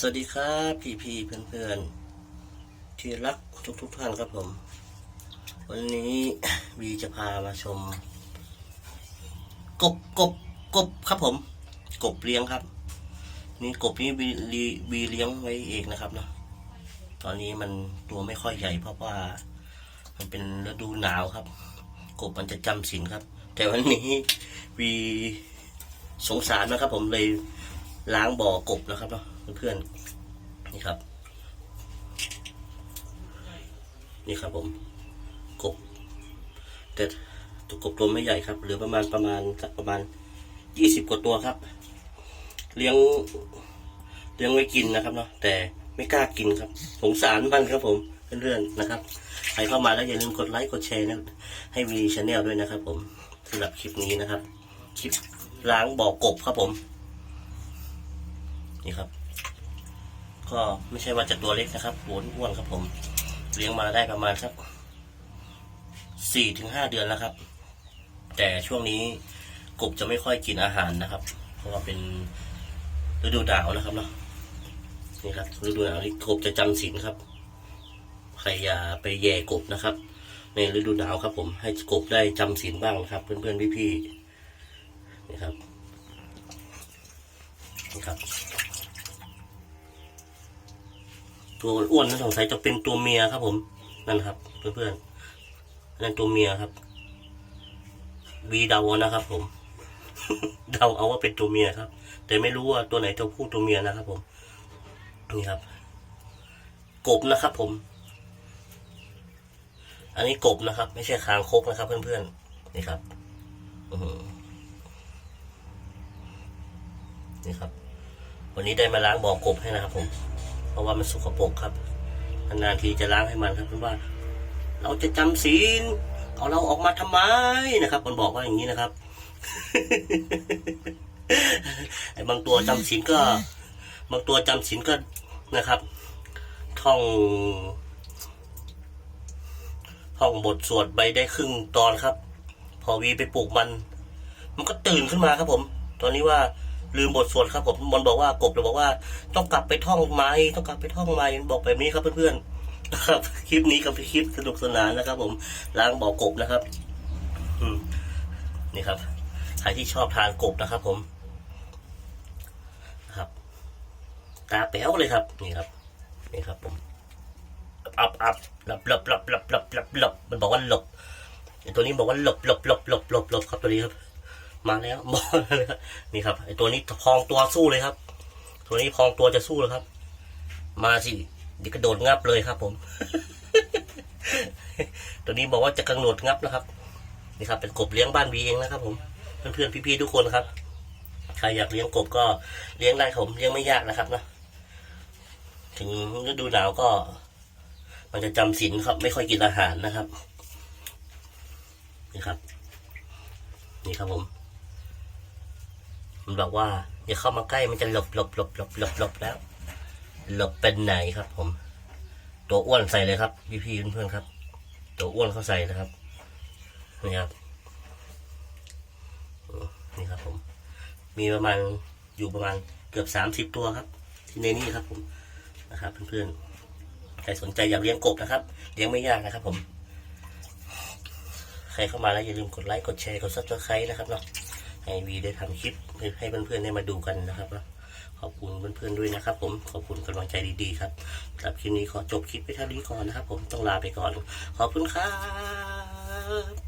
สวัสดีครับพี่พี่ๆเพื่อนที่รักทุกทุกท่านครับผม วันนี้วีจะพามาชม กบกบกบครับผม กบเลี้ยงครับ นี่กบนี้วีวีวีเลี้ยงไว้เองนะครับเนาะตอนนี้มันตัวไม่ค่อยใหญ่เพราะว่า มันเป็นฤดูหนาวครับ กบมันจะจำศีลครับ แต่วันนี้วีสงสารนะครับผมเลยล้างบ่อกบนะครับเนาะ เพื่อนๆนี่ครับ นี่ครับผมกบแต่ตัวกบตัวไม่ใหญ่ครับเหลือประมาณประมาณสักประมาณยี่สิบกว่าตัวครับ เลี้ยงเลี้ยงไว้กินนะครับเนาะแต่ไม่กล้ากินครับสงสารมันครับผมเพื่อนๆนะครับใครเข้ามาแล้วอย่าลืมกดไลค์กดแชร์นะให้วีชาแนลด้วยนะครับ ผมสำหรับคลิปนี้นะครับ คลิปล้างบ่อกบครับผม นี่ครับ ก็ไม่ใช่ว่าจะตัวเล็กนะครับอ้วนอ้วนครับผม เลี้ยงมาได้ประมาณสักสี่ถึงห้าเดือนแล้วครับ แต่ช่วงนี้กบจะไม่ค่อยกินอาหารนะครับ เพราะว่าเป็นฤดูหนาวนะครับเนาะนี่ครับฤดูหนาวนี่กบจะจำศีลครับใครอย่าไปแย่กบนะครับ ในฤดูหนาวครับ ผมให้กบได้จำศีลบ้างนะครับ เพื่อนๆพี่ๆนี่ครับนี่ครับ ตัวอ้วนๆนั่นสงสัยจะเป็นตัวเมียครับ ผมนั่นครับเพื่อนๆนั่นตัวเมียครับวีเดาเอานะครับ ผม เดาเอาว่าเป็นตัวเมียครับ แต่ไม่รู้ว่าตัวไหนตัวผู้ตัวเมียนะครับ ผมนี่ครับ กบนะครับ ผม อันนี้กบนะครับ ไม่ใช่คางคกนะครับ เพื่อนๆนี่ครับนี่ครับ วันนี้ได้มาล้างบ่อกบให้นะครับ ผม ราะว่ามันสกปรกครับนานๆทีจะล้างให้มันครับเพราะว่า เราจะจำศีลเอาเราออกมาทำไมนะครับมันบอกว่าอย่างนี้นะครับไอ้บางตัวจำศีลก็ บางตัวจำศีลก็นะครับท่องท่องบทสวดไปได้ครึ่งตอนครับ พอวีไปปลูกมัน มันก็ตื่นขึ้นมาครับผม ตอนนี้ว่า ลืมบทสวดครับผมมันบอกว่ากบเลยบอกว่า ต้องกลับไปท่องไม้ต้องกลับไปท่องไม้บอกแบบนี้ครับเพื่อนๆนะครับคลิปนี้ก็เป็นคลิปสนุกสนานนะครับ ผมล้างบ่อกบนะครับ อืมนี่ครับใครที่ชอบทานกบนะครับ ผมครับตาแป๋วเลยครับ นี่ครับ นี่ครับ ผมอับอับหลับหลับหลับหลับหลับหลับหลับมันบอกว่าหลบตัวนี้บอกว่าหลบหลบหลบหลบหลบหลบครับตัวนี้ครับ มาแล้วมาแล้วนี่ครับไอตัวนี้พองตัวสู้เลยครับ ตัวนี้พองตัวจะสู้แล้วครับ มาสิเดี๋ยวกระโดดงับเลยครับ ผม ตัวนี้บอกว่าจะกระโดดงับนะครับ นี่ครับ เป็นกบเลี้ยงบ้านวีเองนะครับ ผมเพื่อนๆพี่ๆทุกคนครับใครอยากเลี้ยงกบก็เลี้ยงได้ผมเลี้ยงไม่ยากนะครับนะถึงฤดูหนาวก็ มันจะจำศีลครับ ไม่ค่อยกินอาหารนะครับ นี่ครับ นี่ครับผม มันบอกว่าอย่าเข้ามาใกล้มันจะหลบหลบหลบหลบหลบหลบแล้ว หลบเป็นไหนครับ ผม ตัวอ้วนใส่เลยครับ พี่พี่เพื่อนๆครับ ตัวอ้วนเขาใส่นะครับนี่ครับนี่ครับ ผม มีประมาณอยู่ประมาณเกือบสามสิบตัวครับ ที่ในนี้ครับ ผมนะครับเพื่อนๆใครสนใจอยากเลี้ยงกบนะครับเลี้ยงไม่ยากนะครับ ผม ใครเข้ามาแล้วอย่าลืมกดไลค์กดแชร์กดซับสไครต์นะครับเนาะ ไอวีได้ทำคลิปให้เพื่อนๆได้มาดูกันนะครับเนาขอบคุณเพื่อนๆด้วยนะครับ ผมขอบคุณกำลังใจดีๆครับสำหรับคลิปนี้ขอจบคลิปไปเท่านี้ก่อนนะครับ ผมต้องลาไปก่อน ขอบคุณครับ